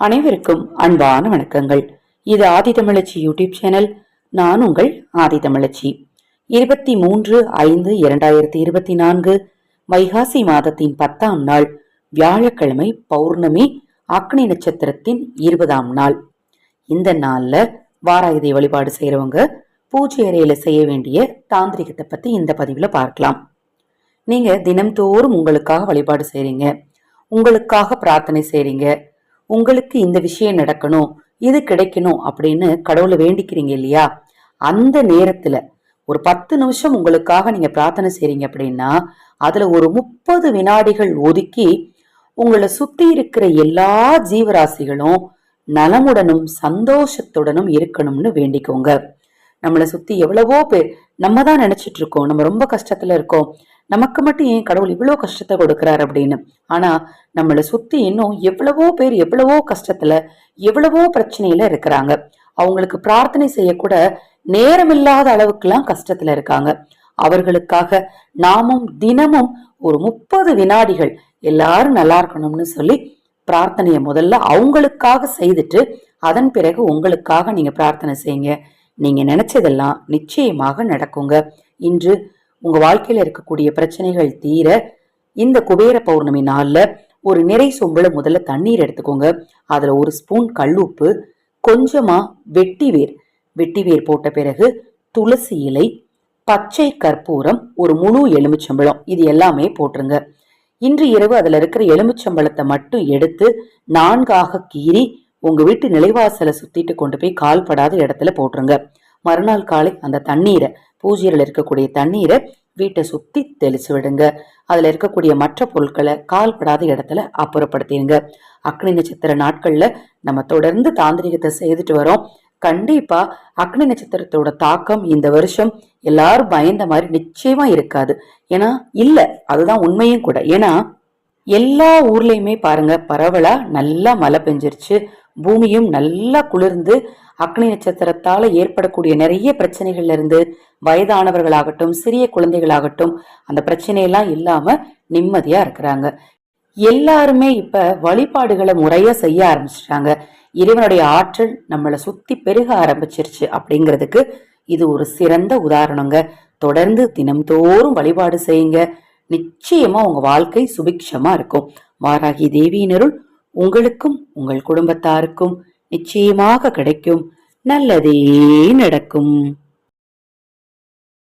அனைவருக்கும் அன்பான வணக்கங்கள். இது ஆதிதமிழச்சி யூடியூப் சேனல். நான் உங்கள் ஆதிதமிழச்சி இருபத்தி மூன்று ஐந்து இரண்டாயிரத்தி இருபத்தி நான்கு வைகாசி மாதத்தின் பத்தாம் நாள் வியாழக்கிழமை பௌர்ணமி அக்னி நட்சத்திரத்தின் இருபதாம் நாள். இந்த நாள்ல வாராயுதை வழிபாடு செய்யறவங்க பூஜை அறையில செய்ய வேண்டிய தாந்திரிகத்தை பத்தி இந்த பதிவுல பார்க்கலாம். நீங்க தினம்தோறும் உங்களுக்காக வழிபாடு செய்றீங்க. உங்களுக்காக பிரார்த்தனை செய்றீங்க. உங்களுக்கு இந்த விஷயம் நடக்கணும் இது கிடைக்கணும் அப்படின்னு கடவுளை வேண்டிக்கிறீங்க இல்லையா? அந்த நேரத்துல ஒரு பத்து நிமிஷம் உங்களுக்காக நீங்க பிரார்த்தனை செய்றீங்க அப்படின்னா அதுல ஒரு முப்பது வினாடிகள் ஒதுக்கி உங்களை சுத்தி இருக்கிற எல்லா ஜீவராசிகளும் நலமுடனும் சந்தோஷத்துடனும் இருக்கணும்னு வேண்டிக்கோங்க. நம்மளை சுத்தி எவ்வளவோ பேர் நம்ம தான் நினைச்சிட்டு இருக்கோம் நம்ம ரொம்ப கஷ்டத்துல இருக்கோம். நமக்கு மட்டும் ஏன் கடவுள் இவ்வளோ கஷ்டத்தை கொடுக்குறாரு அப்படின்னு? ஆனா நம்மளை சுத்தி இன்னும் எவ்வளவோ பேர் எவ்வளவோ கஷ்டத்துல எவ்வளவோ பிரச்சனையில இருக்கிறாங்க. அவங்களுக்கு பிரார்த்தனை செய்யக்கூட நேரமில்லாத அளவுக்குலாம் கஷ்டத்துல இருக்காங்க. அவர்களுக்காக நாமும் தினமும் ஒரு முப்பது வினாடிகள் எல்லாரும் நல்லா இருக்கணும்னு சொல்லி பிரார்த்தனையை முதல்ல அவங்களுக்காக செய்துட்டு அதன் பிறகு உங்களுக்காக நீங்க பிரார்த்தனை செய்யுங்க. நீங்க நினைச்சதெல்லாம் நிச்சயமாக நடக்குங்க. இன்று உங்க வாழ்க்கையில இருக்கக்கூடிய பிரச்சனைகள் தீர இந்த குபேர பௌர்ணமி நாளில் ஒரு நிறை சொம்புல முதல்ல தண்ணீர் எடுத்துக்கோங்க. அதுல ஒரு ஸ்பூன் கல்லுப்பு கொஞ்சமா வெட்டி வேர் போட்ட பிறகு துளசி இலை பச்சை கற்பூரம் ஒரு முழு எலுமிச்சம்பழம். இது எல்லாமே போட்டுருங்க. இன்று இரவு அதில் இருக்கிற எலுமிச்சம்பழத்தை மட்டும் எடுத்து நான்காக கீறி உங்க வீட்டு நிலைவாசலை சுத்திட்டு கொண்டு போய் கால்படாத இடத்துல போட்டுருங்க. மறுநாள் காலை அந்த தண்ணீரை பூஜையில் இருக்கக்கூடிய தண்ணீரை வீட்டை சுத்தி தெளிச்சு விடுங்க. அதுல இருக்கக்கூடிய மற்ற பொருட்களை கால்படாத இடத்துல அப்புறப்படுத்திடுங்க அக்னி நட்சத்திர நாட்கள்ல நம்ம தொடர்ந்து தாந்திரிகத்தை செய்துட்டு வரோம். கண்டிப்பா அக்னி நட்சத்திரத்தோட தாக்கம் இந்த வருஷம் எல்லாரும் பயந்த மாதிரி நிச்சயமா இருக்காது. ஏன்னா இல்ல அதுதான் உண்மையும் கூட. ஏன்னா எல்லா ஊர்லேயுமே பாருங்க பரவலாக நல்லா மழை பெஞ்சிருச்சு. பூமியும் நல்லா குளிர்ந்து அக்னி நட்சத்திரத்தால் ஏற்படக்கூடிய நிறைய பிரச்சனைகள்ல இருந்து வயதானவர்களாகட்டும் சிறிய குழந்தைகளாகட்டும் அந்த பிரச்சனையெல்லாம் இல்லாமல் நிம்மதியாக இருக்கிறாங்க. எல்லாருமே இப்ப வழிபாடுகளை முறையா செய்ய ஆரம்பிச்சிட்டாங்க. இறைவனுடைய ஆற்றல் நம்மளை சுத்தி பெருக ஆரம்பிச்சிருச்சு அப்படிங்கிறதுக்கு இது ஒரு சிறந்த உதாரணங்க. தொடர்ந்து தினம்தோறும் வழிபாடு செய்யுங்க. நிச்சயமா உங்க வாழ்க்கை சுபிக்ஷமா இருக்கும். வாராகி தேவியினருள் உங்களுக்கும் உங்கள் குடும்பத்தாருக்கும் நிச்சயமாக கிடைக்கும். நல்லதே நடக்கும்.